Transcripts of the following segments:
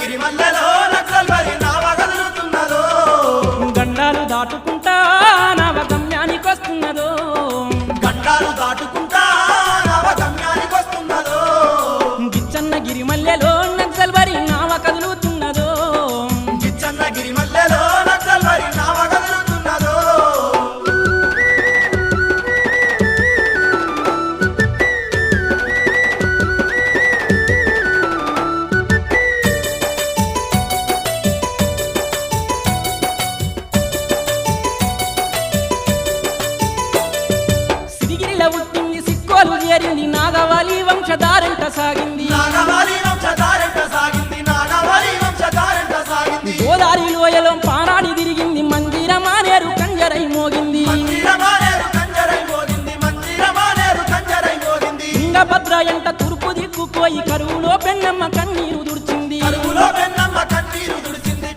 గిరి మల్లెలో నక్సల్ బరి నావ కదులుతున్నదో గండాలు దాటుకు తుంగభద్ర ఎంట తూర్పు దిక్కుపోయి కరువులో పెన్నమ్మ కన్నీరు దుడిచింది. కరువులో పెన్నమ్మ కన్నీరు దుడిచింది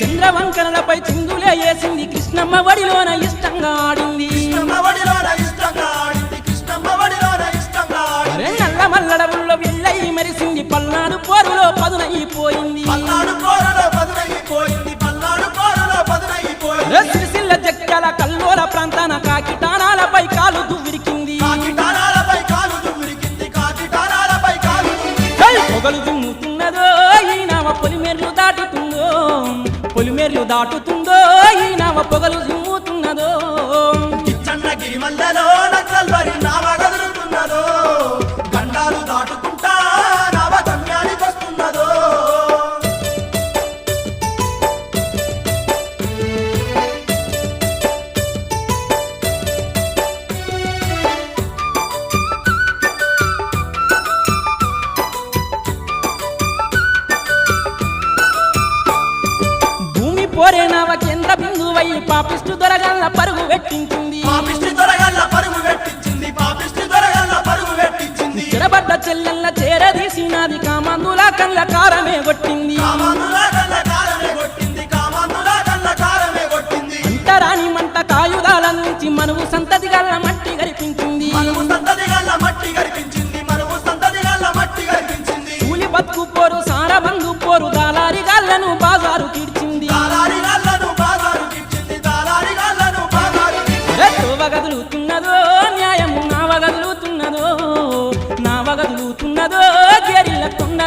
చంద్రవంకనలపై చిందులే వేసింది కృష్ణమ్మ వడిలోన ఇష్టంగా ఆడింది. నల్ల మల్లడవుల్లో వెళ్ళై మెరిసింది పల్నాడు పోరులో పదునైపోయింది. పొలిమేర్లు దాటుతుందో ఈ నవ పొగలు దుమ్ముతున్నదో. కిచ్చన్నగిరి మల్లెలో నక్సల్ బరి నావ నావ కేంద్ర బిందువై పాపిష్టు దొరగల్ల పరుగు పెట్టించింది పాపిష్టి దొరగల్ల పరుగు పెట్టించింది పాపిష్టి దొరగల్ల పరుగు పెట్టించింది చెరబడ్డ చెల్లెల్ల చేరదీసినది కామందుల కళ్ళ కారమే కొట్టింది. అంటరాని మంట కాయుధాల నుంచి మనువు సంతతి గల్ల మట్టి గరిపించింది. కూలి బతుకు పోరు సారబందు పోరు దాలారి గాళ్ళను బాజారు తీర్చింది గదులుతున్నదో గెరిల్ల కొండ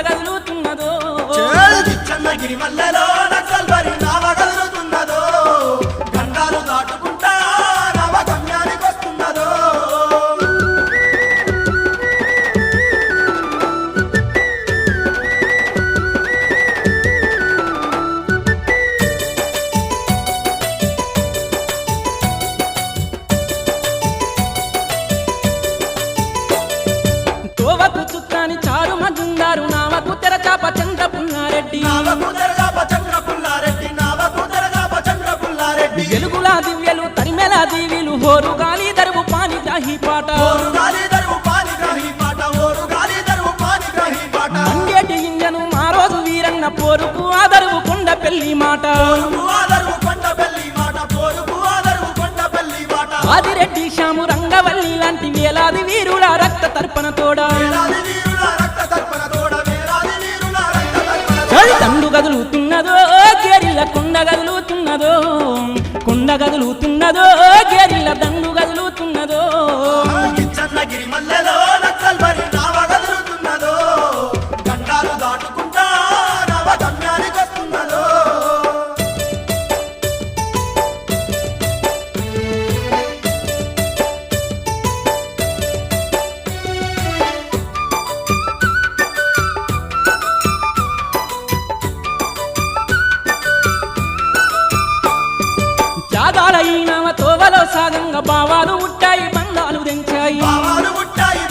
హోరు గాలి దరువు పాని గ్రాహి పాట. ఓరు గాలి దరువు పాని గ్రహి పాట ఓరు గాలి దరువు పాని గ్రహి పాట. మండేటి ఇంజను మా రోజు వీరన్న పోరుకు ఆదరువు కొండ పెళ్ళి మాట. ఆదరువు కొండ పెళ్ళి మాట పోరుకు ఆదరువు కొండ పెళ్ళి మాట. ఆదిరెడ్డి శ్యాము రంగవల్లి లాంటి వేలాది వీరుల రక్త తర్పణ తోడ. వేలాది వీరుల రక్త తర్పణ తోడ వేలాది వీరుల రక్త తర్పణ తోడ. చలి తండు గదులుతున్నదో గేరిల్ల కొండ గదులుతున్నదో కొండ గదులుతున్నదో గేరిల్ల దండు గదులుతున్నదో. భావాలు బంధాలు తెంచాయి. బావాలు ముట్టాయి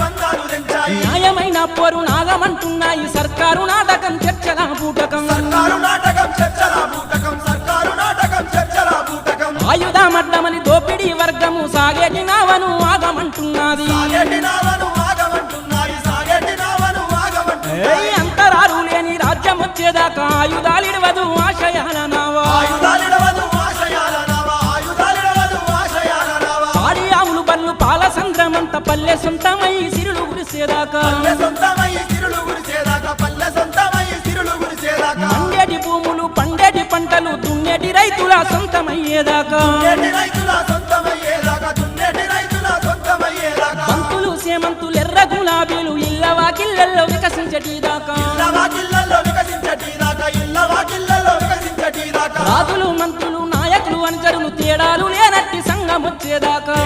బంగారు తెంచాయి న్యాయమైన పోరు నాగమంటున్నాయి సర్కారు నాటకం చర్చల బూటకం. ఆయుధమడ్డమని దోపిడీ వర్గము సాగేటి నావను ఆగమంటున్నది అంతరారు లేని రాజ్యం వచ్చేదాకా ఆయుధాలిడవదు ఆశయాల అంత పల్లె సొంతమై సిరులు గురిసేదాకా. మండేటి భూములు పండేటి పంటలు దున్నేటి రైతుల సొంతమయ్యేదాకా. దున్నేటి రైతుల సొంతమయ్యేదాకా దున్నేటి రైతుల సొంతమయ్యేదాకా. బంతులు సేమంతులు ఎర్ర గులాబీలు ఇళ్ళ వాకిళ్ళల్లో వికసించటిదాకా రాజులు మంత్రులు నాయకులు అనుచరులు తేడాలు లేనట్టి సంఘం వచ్చేదాకా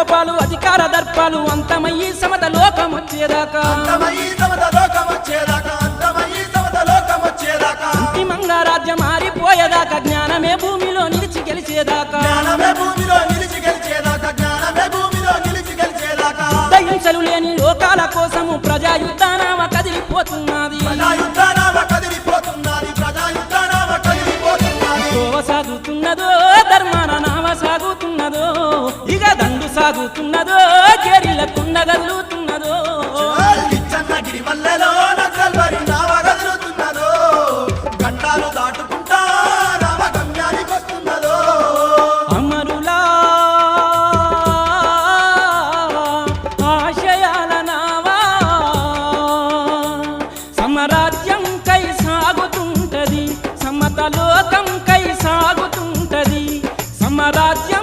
కోపాలు అధికార దర్పాలు అంతమయ్యి సమత లోకం వచ్చేదాకా. అంతమయ్యి సమత లోకం వచ్చేదాకా అంతమయ్యి సమత లోకం వచ్చేదాకా. అంతిమంగా రాజ్యం మారిపోయేదాకా జ్ఞానమే భూమిలో నిలిచి గెలిచేదాకా. జ్ఞానమే భూమిలో నిలిచి గెలిచేదాకా జ్ఞానమే భూమిలో నిలిచి గెలిచేదాకా. దహించలు లేని లోకాల కోసము ప్రజాయుద్ధానామ అల్లుతున్నదో గెరిల్లకున్నదల్లుతున్నదో గిరి వల్లలో నక్సల్బరి నావ కదులుతున్నదో గంటాలు దాటుకుంటా రామ గమ్యానికి వస్తున్నదో అమరులా ఆశయాల నావా. సమరాజ్యం కై సాగుతుంటది సమతలోకం కై సాగుతుంటది సమరాజ్యం